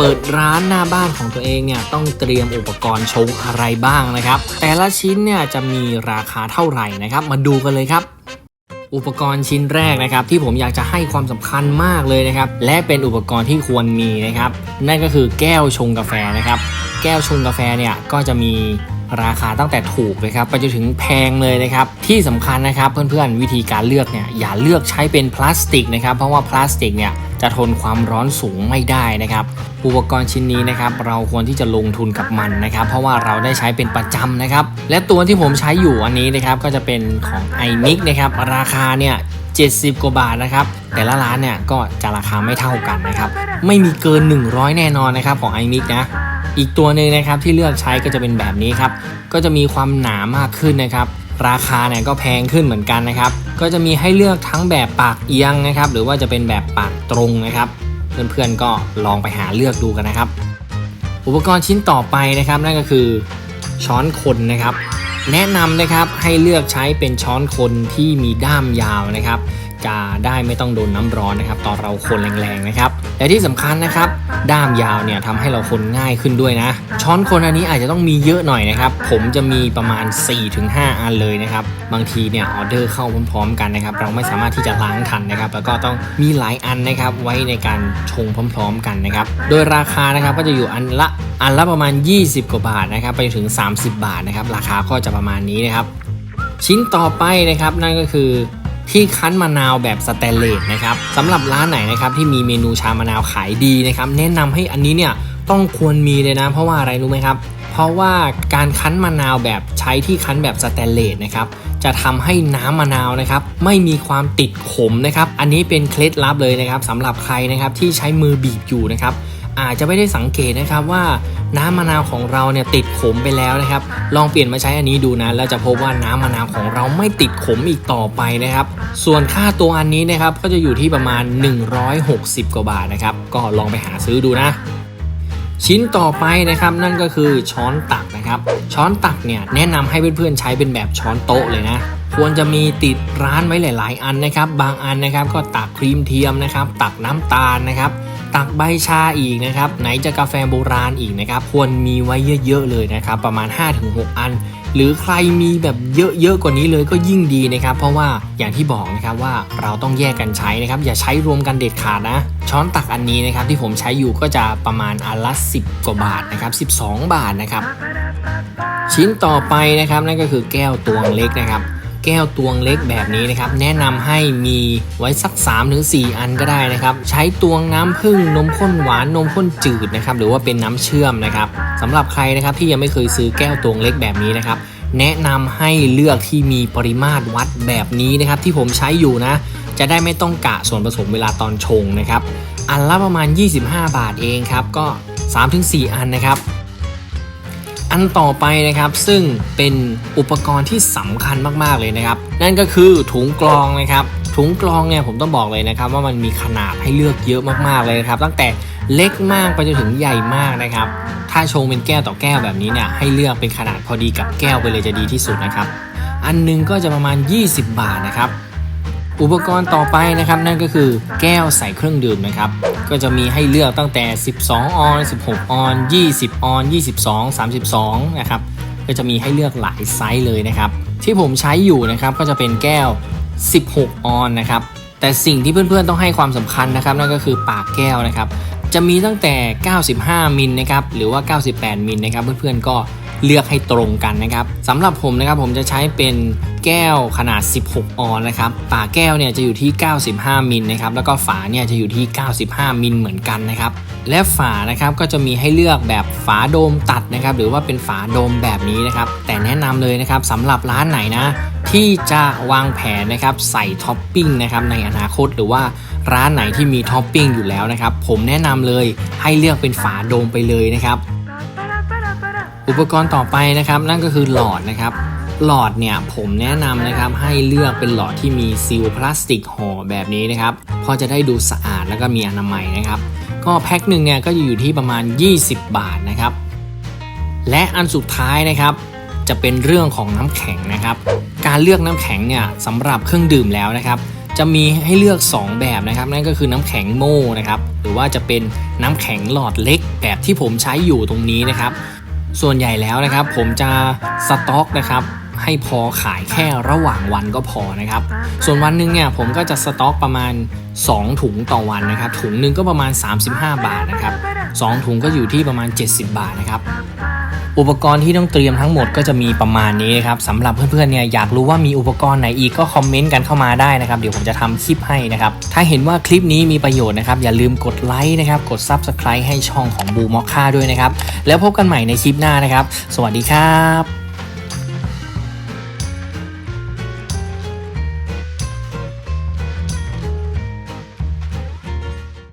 เปิดร้านหน้าบ้านของตัวเองเนี่ยต้องเตรียมอุปกรณ์ชงอะไรบ้างนะครับ แต่ละชิ้นเนี่ยจะมีราคาเท่าไหร่นะครับ มาดูกันเลยครับอุปกรณ์ชิ้นแรกนะครับที่ผมอยากจะให้ความสำคัญมากเลยนะครับและเป็นอุปกรณ์ที่ควรมีนะครับนั่นก็คือแก้วชงกาแฟนะครับ แก้วชงกาแฟเนี่ยก็จะมี ราคาตั้งแต่ถูกเลยครับไปจนถึงแพงเลยนะครับที่สำคัญนะครับเพื่อนๆวิธีการเลือกเนี่ยอย่าเลือกใช้เป็นพลาสติกนะครับเพราะว่าพลาสติกเนี่ยจะทนความร้อนสูงไม่ได้นะครับอุปกรณ์ชิ้นนี้นะครับเราควรที่จะลงทุนกับมันนะครับ เพราะว่าเราได้ใช้เป็นประจำนะครับ และตัวที่ผมใช้อยู่อันนี้นะครับก็จะเป็นของ iMix นะครับราคาเนี่ย70 กว่าบาทนะครับ แต่ละร้านเนี่ยก็จะราคาไม่เท่ากันนะครับ ไม่มีเกิน 100 แน่นอนนะครับของ iMix นะ อีกตัวหนึ่งนะครับที่เลือกใช้ก็จะเป็นแบบนี้ครับ ก็จะมีความหนามากขึ้นนะครับ ราคาเนี่ยก็แพงขึ้นเหมือนกันนะครับ ก็จะมีให้เลือกทั้งแบบปากเอียงนะครับ หรือว่าจะเป็นแบบปากตรงนะครับ เพื่อนๆก็ลองไปหาเลือกดูกันนะครับ อุปกรณ์ชิ้นต่อไปนะครับ นั่นก็คือช้อนคนนะครับ แนะนำนะครับให้เลือกใช้เป็นช้อนคนที่มีด้ามยาวนะครับ จะได้ไม่ต้องโดนน้ำร้อนนะครับ ตอนเราคนแรงๆนะครับ และที่สำคัญนะครับด้ามยาวเนี่ยทำให้เราคนง่ายขึ้นด้วยนะ ช้อนคนอันนี้อาจจะต้องมีเยอะหน่อยนะครับ ผมจะมีประมาณ 4-5 อันเลยนะครับ บางทีเนี่ยออเดอร์เข้าพร้อมๆ กันนะครับ เราไม่สามารถที่จะล้างทันนะครับ แล้วก็ต้องมีหลายอันนะครับไว้ในการชงพร้อม ๆ กันนะครับ โดยราคานะครับก็จะอยู่อันละอันละประมาณ 20 กว่าบาทนะครับ ไปถึง 30 บาทนะครับ ราคาก็จะประมาณนี้นะครับ ชิ้นต่อไปนะครับนั่นก็คือ ที่คั้นมะนาวแบบสแตนเลสนะครับสำหรับร้านไหนนะครับที่มีเมนูชามะนาวขายดีนะครับแนะนำให้อันนี้เนี่ยต้องควรมีเลยนะ เพราะว่าอะไรรู้ไหมครับ เพราะว่าการคั้นมะนาวแบบใช้ที่คั้นแบบสแตนเลสนะครับจะทำให้น้ำมะนาวนะครับไม่มีความติดขมนะครับ อันนี้เป็นเคล็ดลับเลยนะครับสำหรับใครนะครับที่ใช้มือบีบอยู่นะครับ อาจจะไม่ได้สังเกตนะครับว่าน้ำมะนาวของเราเนี่ยติดขมไปแล้วนะครับ ลองเปลี่ยนมาใช้อันนี้ดูนะแล้วจะพบว่าน้ำมะนาวของเราไม่ติดขมอีกต่อไปนะครับ ส่วนค่าตัวอันนี้นะครับก็จะอยู่ที่ประมาณ 160 กว่าบาทนะครับ ก็ลองไปหาซื้อดูนะชิ้นต่อไปนะครับนั่นก็คือช้อนตักนะครับ ช้อนตักเนี่ยแนะนำให้เพื่อนๆใช้เป็นแบบช้อนโต๊ะเลยนะ ควรจะมีติดร้านไว้หลาย ๆ อันนะครับ บางอันนะครับก็ตักครีมเทียมนะครับ ตักน้ำตาลนะครับ ตักใบชาอีกนะครับ ไหนจะกาแฟโบราณอีกนะครับ ควรมีไว้เยอะๆเลยนะครับ ประมาณ 5-6 อัน หรือใครมีแบบเยอะๆกว่านี้เลยก็ยิ่งดีนะครับ เพราะว่าอย่างที่บอกนะครับว่าเราต้องแยกกันใช้นะครับ อย่าใช้รวมกันเด็ดขาดนะ ช้อนตักอันนี้นะครับที่ผมใช้อยู่ก็จะประมาณอันละ 10 กว่าบาทนะครับ 12 บาทนะครับ ชิ้นต่อไปนะครับนั่นก็คือแก้วตวงเล็กนะครับ แก้วตวงเล็กแบบนี้นะครับ แนะนำให้มีไว้สัก 3-4 อันก็ได้นะครับ ใช้ตวงน้ำผึ้งนมข้นหวานนมข้นจืดนะครับ หรือว่าเป็นน้ำเชื่อมนะครับสำหรับใครนะครับที่ยังไม่เคยซื้อแก้วตวงเล็กแบบนี้นะครับ แนะนำให้เลือกที่มีปริมาตรวัดแบบนี้นะครับ ที่ผมใช้อยู่นะ จะได้ไม่ต้องกะส่วนผสมเวลาตอนชงนะครับ อันละประมาณ 25 บาทเองครับก็ 3-4 อันนะครับ อันต่อไปนะครับ ซึ่งเป็นอุปกรณ์ที่สำคัญมากๆเลยนะครับ นั่นก็คือถุงกรองนะครับ ถุงกรองเนี่ยผมต้องบอกเลยนะครับ ว่ามันมีขนาดให้เลือกเยอะมากๆเลยนะครับ ตั้งแต่เล็กมากไปจนถึงใหญ่มากนะครับ ถ้าชงเป็นแก้วต่อแก้วแบบนี้เนี่ยให้เลือกเป็นขนาดพอดีกับแก้วไปเลยจะดีที่สุดนะครับ อันหนึงก็จะประมาณ 20 บาทนะครับ อุปกรณ์ต่อไปนะครับนั่นก็คือแก้วใส่เครื่องดื่มนะครับ ก็จะมีให้เลือกตั้งแต่ 12 ออน 16 ออน 20 ออน 22 32 นะครับ ก็จะมีให้เลือกหลายไซส์เลยนะครับ ที่ผมใช้อยู่นะครับก็จะเป็นแก้ว 16 ออนนะครับ แต่สิ่งที่เพื่อนๆต้องให้ความสำคัญนะครับ นั่นก็คือปากแก้วนะครับ จะมีตั้งแต่ 95 มิลนะครับหรือว่า 98 มิลนะครับ เพื่อนๆก็ เลือกให้ตรงกันนะครับสำหรับผมนะครับผมจะใช้เป็นแก้วขนาด 16 ออนนะครับปากแก้วเนี่ยจะอยู่ที่ 95 มิลนะครับแล้วก็ฝาเนี่ยจะอยู่ที่ 95 มิลเหมือนกันนะครับและฝานะครับก็จะมีให้เลือกแบบฝาโดมตัดนะครับหรือว่าเป็นฝาโดมแบบนี้นะครับแต่แนะนำเลยนะครับสำหรับร้านไหนนะที่จะวางแผนนะครับใส่ท็อปปิ้งนะครับในอนาคตหรือว่าร้านไหนที่มีท็อปปิ้งอยู่แล้วนะครับผมแนะนำเลยให้เลือกเป็นฝาโดมไปเลยนะครับ อุปกรณ์ต่อไปนะครับ นั่นก็คือหลอดนะครับ หลอดเนี่ยผมแนะนำนะครับให้เลือกเป็นหลอดที่มีซีลพลาสติกห่อแบบนี้นะครับพอจะได้ดูสะอาดแล้วก็มีอนามัยนะครับ ก็แพ็คหนึ่งเนี่ยก็จะอยู่ที่ประมาณ 20 บาทนะครับ และอันสุดท้ายนะครับจะเป็นเรื่องของน้ำแข็งนะครับ การเลือกน้ำแข็งเนี่ยสำหรับเครื่องดื่มแล้วนะครับ จะมีให้เลือก 2 แบบนะครับ นั่นก็คือน้ำแข็งโม่นะครับ หรือว่าจะเป็นน้ำแข็งหลอดเล็กแบบที่ผมใช้อยู่ตรงนี้นะครับ ส่วนใหญ่แล้วนะครับ ผมจะสต็อกนะครับให้พอขายแค่ระหว่างวันก็พอนะครับ ส่วนวันหนึ่งเนี่ยผมก็จะสต็อกประมาณ 2 ถุงต่อวันนะครับ ถุงหนึ่งก็ประมาณ 35 บาทนะครับ2ถุงก็อยู่ที่ประมาณ 70 บาทนะครับ อุปกรณ์ที่ต้องเตรียมทั้งหมดก็จะมีประมาณนี้ครับสำหรับเพื่อนๆเนี่ยอยากรู้ว่ามีอุปกรณ์ไหนอีกก็คอมเมนต์กันเข้ามาได้นะครับเดี๋ยวผมจะทำคลิปให้นะครับถ้าเห็นว่าคลิปนี้มีประโยชน์นะครับอย่าลืมกดไลค์นะครับกด Subscribe ให้ช่องของบูมอคค่าด้วยนะครับแล้วพบกันใหม่ในคลิปหน้านะครับ สวัสดีครับ